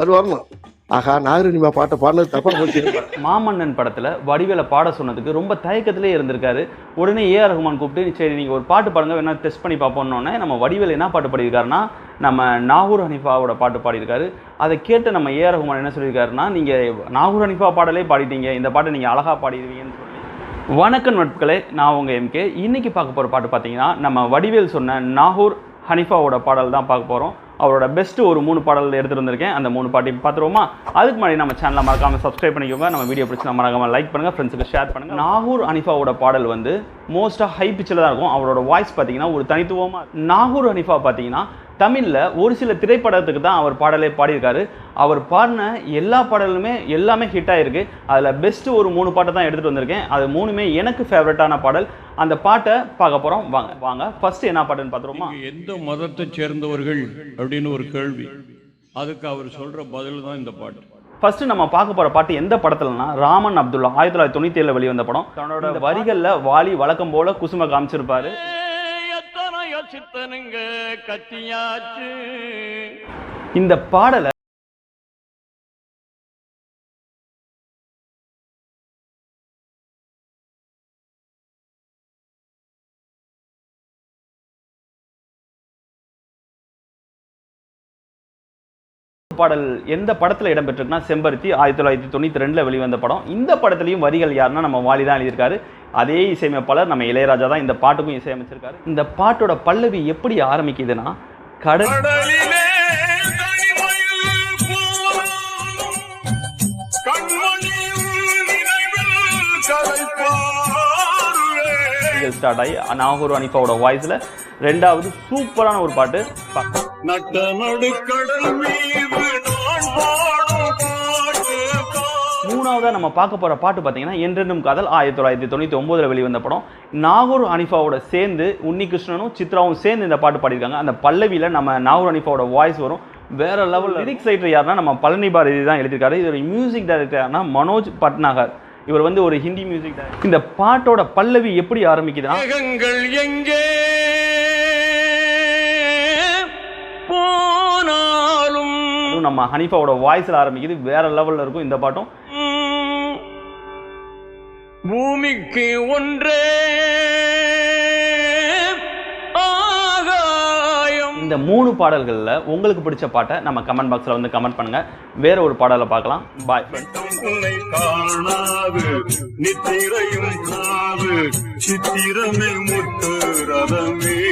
அது வரணும் ஆகா நாகரணிமா பாட்டை பாடினது தப்பாக போச்சு மாமன்னன் படத்தில் வடிவேல பாட சொன்னதுக்கு ரொம்ப தயக்கத்திலே இருந்திருக்காரு. உடனே ஏஆர் ரகுமான் கூப்பிட்டு சரி நீங்கள் ஒரு பாட்டு பாடுங்க வேணா டெஸ்ட் பண்ணி பார்ப்போம்னோடனே நம்ம வடிவேல் என்ன பாட்டு பாடியிருக்காருன்னா நம்ம நாகூர் ஹனிஃபாவோட பாட்டு பாடியிருக்காரு. அதை கேட்டு நம்ம ஏஆர் ரகுமான் என்ன சொல்லியிருக்காருன்னா நீங்கள் நாகூர் ஹனிஃபா பாடலே பாடிட்டீங்க. இந்த பாட்டை நீங்கள் அழகாக பாடிடுவீங்கன்னு சொல்லி. வணக்கம் நட்புகளே நான் உங்கள் எம்கே இன்றைக்கி பார்க்க போகிற பாட்டு பார்த்தீங்கன்னா நம்ம வடிவேல் சொன்ன நாகூர் ஹனிஃபாவோட பாடல் தான் பார்க்க போகிறோம் அவரோட பெஸ்ட்டு ஒரு மூணு பாடல் எடுத்துகிட்டு வந்திருக்கேன். அந்த மூணு பாட்டையும் பார்த்துருவோமா? அதுக்கு முன்னாடி நம்ம சேனலை மறக்காமல் சப்ஸ்கிரைப் பண்ணிக்கோங்க. நம்ம வீடியோ பிடிச்சி மறக்காமல் லைக் பண்ணுங்க ஃப்ரெண்ட்ஸுக்கு ஷேர் பண்ணுங்கள் நாகூர் அனிஃபாவோட பாடல் வந்து மோஸ்ட்டாக ஹை பிச்சில் தான் இருக்கும். அவரோட வாய்ஸ் பார்த்தீங்கன்னா ஒரு தனித்துவமாக நாகூர் அனிஃபா பார்த்தீங்கன்னா தமிழில் ஒரு சில திரைப்படத்துக்கு தான் அவர் பாடலே பாடியிருக்காரு. அவர் பாடின எல்லா பாடலுமே எல்லாமே ஹிட் ஆயிருக்கு. அதில் பெஸ்ட்டு ஒரு மூணு பாட்டை தான் எடுத்துகிட்டு வந்திருக்கேன். அது மூணுமே எனக்கு ஃபேவரட்டான பாடல். அந்த பாட்டை பார்க்க போகிறோம் வாங்க வாங்க. ஃபர்ஸ்ட் என்ன பாட்டுன்னு பார்த்துருவோமா? எந்த மதத்தை சேர்ந்தவர்கள் அப்படின்னு ஒரு கேள்வி. அதுக்கு அவர் சொல்ற பதில் தான் இந்த பாட்டு. ஃபர்ஸ்ட் நம்ம பார்க்க போற பாட்டு எந்த படத்துலனா ராமன் அப்துல்லா ஆயிரத்தி தொள்ளாயிரத்தி தொண்ணூத்தி ஏழுல வெளிவந்த படம். தன்னோட வரிகள்ல வாலி வழக்கம் போல குசும காமிச்சிருப்பாரு. சித்தனுங்க கத்தியாச்சு. இந்த பாடலை பாடல் எந்த படத்துல இடம்பெற்றிருக்குன்னா செம்பருத்தி ஆயிரத்தி தொள்ளாயிரத்தி தொண்ணூத்தி ரெண்டுல வெளிவந்த படம். இந்த படத்துலையும் வரிகள் யாருன்னா நம்ம வாலி தான் எழுதியிருக்காரு. அதே இசையமைப்பாளர் நம்ம இளையராஜா தான் இந்த பாட்டுக்கும் இசையமைச்சிருக்காரு இந்த பாட்டோட பல்லவி எப்படி ஆரம்பிக்குதுன்னா கடல். ஸ்டார்ட் ஆகி நாகூர் அனிஃபாவோட வாய்ஸ்ல ரெண்டாவது சூப்பரான ஒரு பாட்டு நட்ட நடுக்கடல் மீது தான். மூணாவதா நம்ம பார்க்க போற பாட்டு பார்த்தீங்கன்னா என்றென்றும் காதல் ஆயிரத்தி தொள்ளாயிரத்தி தொண்ணூத்தி ஒன்பதுல வெளிவந்த படம். நாகூர் அனிஃபாவோட சேர்ந்து உன்னிகிருஷ்ணனும் சித்ராவும் சேர்ந்து இந்த பாட்டு பாடியிருக்காங்க. அந்த பல்லவியில நம்ம நாகூர் அனிஃபாவோட வாய்ஸ் வரும். வேற லெவல் லிரிக்ஸ் ரைட்டர் யாருன்னா நம்ம பழனி பாரதி தான் எழுதியிருக்காரு. இது மியூசிக் டைரக்டர் யாருன்னா மனோஜ் பட்நாகர். இவர் வந்து ஒரு ஹிந்தி மியூசிக் டைரக்டர் இந்த பாட்டோட பல்லவி எப்படி ஆரம்பிக்குதுன்னா எங்கே போனாலும் நம்ம ஹனிஃபாவோட வாய்ஸ்ல ஆரம்பிக்குது. வேற லெவல்ல இருக்கும் இந்த பாட்டும். பூமிக்கு ஒன்றே ஆகாயம். இந்த மூணு பாடல்கள்ல உங்களுக்கு பிடிச்ச பாட்டை நம்ம கமெண்ட் பாக்ஸ்ல வந்து கமெண்ட் பண்ணுங்க. வேற ஒரு பாடலை பார்க்கலாம். பாய் நித்திரையும் சித்திரமே முட்டு ரதமே.